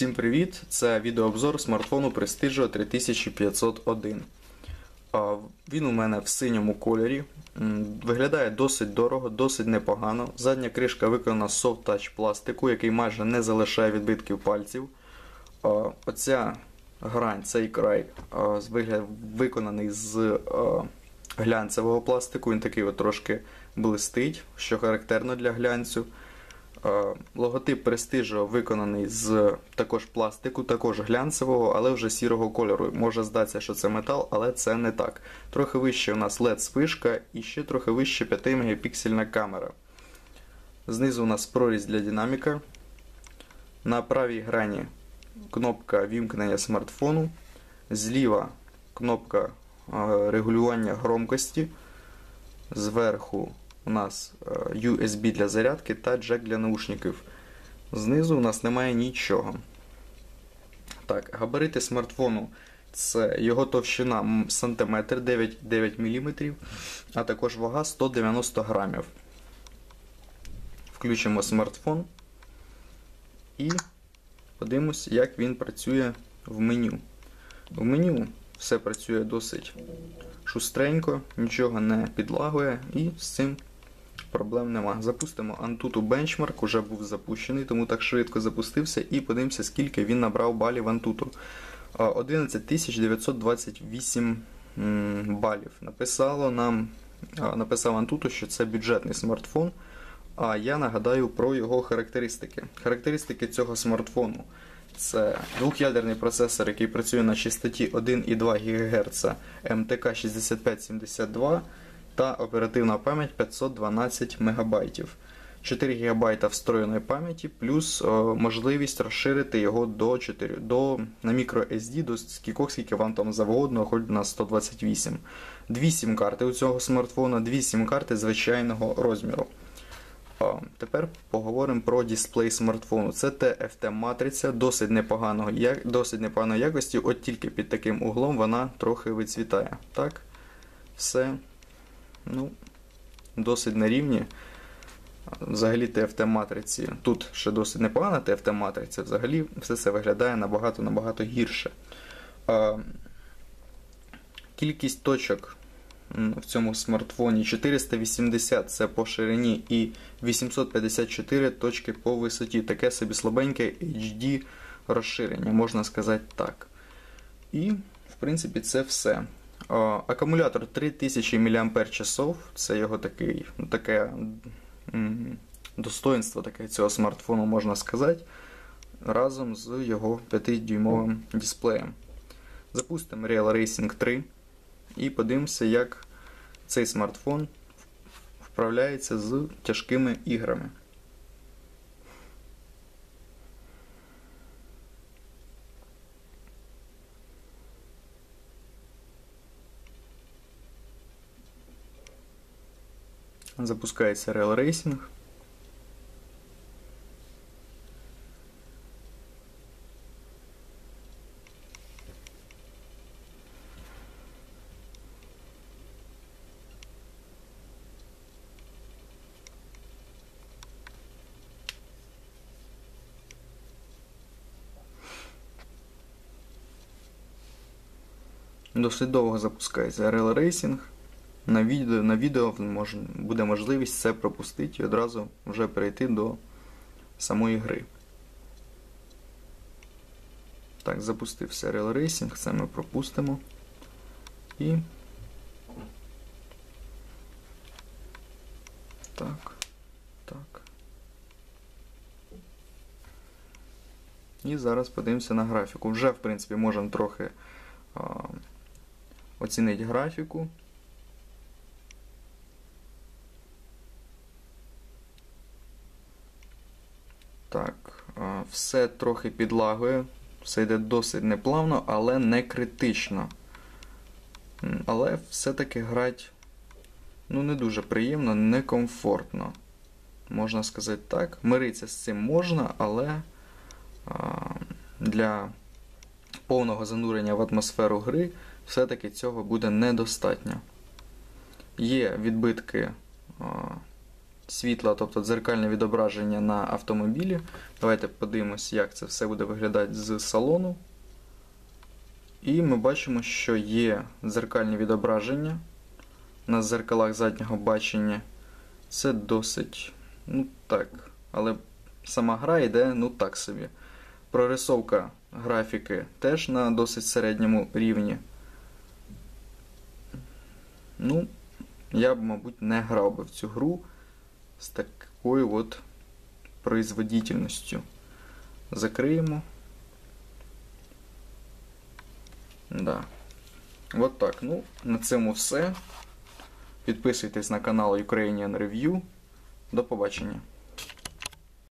Всім привіт! Це відеообзор смартфону Prestigio 3501. Він у мене в синьому кольорі. Виглядає досить дорого, досить непогано. Задня кришка виконана з soft touch пластику, який майже не залишає відбитків пальців. Оця грань, цей край виконаний з глянцевого пластику. Він такий от трошки блистить, що характерно для глянцю. Е, Логотип Prestigio виконаний з також пластику, також глянцевого, але вже сірого кольору. Може здатися, що це метал, але це не так. Трохи вище у нас LED спишка і ще трохи вище 5 мегапіксельна камера. Знизу у нас прорізь для динаміка. На правій грані кнопка вімкнення смартфону. Зліва кнопка е, регулювання громкості. Зверху у нас е, USB для зарядки та джек для наушників. Знизу у нас немає нічого. Так, габарити смартфону це його товщина сантиметр 9,9 мм, а також вага 190 грамів. Включимо смартфон і подивимось, як він працює в меню. В меню все працює досить шустренько, нічого не підлагує і з цим проблем нема. Запустимо Antutu Benchmark, уже був запущений, тому так швидко запустився і подивимося, скільки він набрав балів Antutu. А, 11 928 м, балів. Написало нам, написав Antutu, що це бюджетний смартфон. А я нагадаю про його характеристики. Характеристики цього смартфону це двох'ядерний процесор, який працює на частоті 1,2 ГГц МТК 6572 та оперативна пам'ять 512 МБ. 4 ГБ встроєної пам'яті, плюс о, можливість розширити його до 4, до, на microSD до скількох, скільки вам там завгодно, хоч на 128. Дві сім-карти у цього смартфона, дві сім-карти звичайного розміру. А, Тепер поговоримо про дисплей смартфону. Це TFT матриця досить непоганого, як- досить непоганої якості, от тільки під таким углом вона трохи вицвітає. Так, все ну, досить на рівні. Взагалі TFT матриці. Тут ще досить непогана TFT матриця, взагалі все це виглядає набагато-набагато гірше. Кількість точок в цьому смартфоні 480 це по ширині і 854 точки по висоті. Таке собі слабеньке HD розширення, можна сказати так. І, в принципі, це все. Акумулятор 3000 мАч, це його такий, ну, таке достоинство таке цього смартфону, можна сказати, разом з його 5-дюймовим дисплеєм. Запустимо Real Racing 3 і подивимося, як цей смартфон вправляється з тяжкими іграми. Запускається Real Racing. Досить довго запускається Real Racing. На відео, на відео мож, буде можливість це пропустити і одразу вже перейти до самої гри. Так, запустився Real Racing, це ми пропустимо. І. Так. Так. І зараз подивимося на графіку. Вже, в принципі, можемо трохи а, оцінити графіку. Так, все трохи підлагує, все йде досить неплавно, але не критично. Але все-таки грати ну, не дуже приємно, некомфортно. Можна сказати так. Миритися з цим можна, але а, для повного занурення в атмосферу гри все-таки цього буде недостатньо. Є відбитки а, світла, тобто дзеркальне відображення на автомобілі. Давайте подивимось, як це все буде виглядати з салону. І ми бачимо, що є дзеркальні відображення на зеркалах заднього бачення. Це досить, ну так, але сама гра йде, ну так собі. Прорисовка графіки теж на досить середньому рівні. Ну, я б, мабуть, не грав би в цю гру з такою от производительністю. Закриємо. Да. Вот так. Ну, на цьому все. Підписуйтесь на канал Ukrainian Review. До побачення.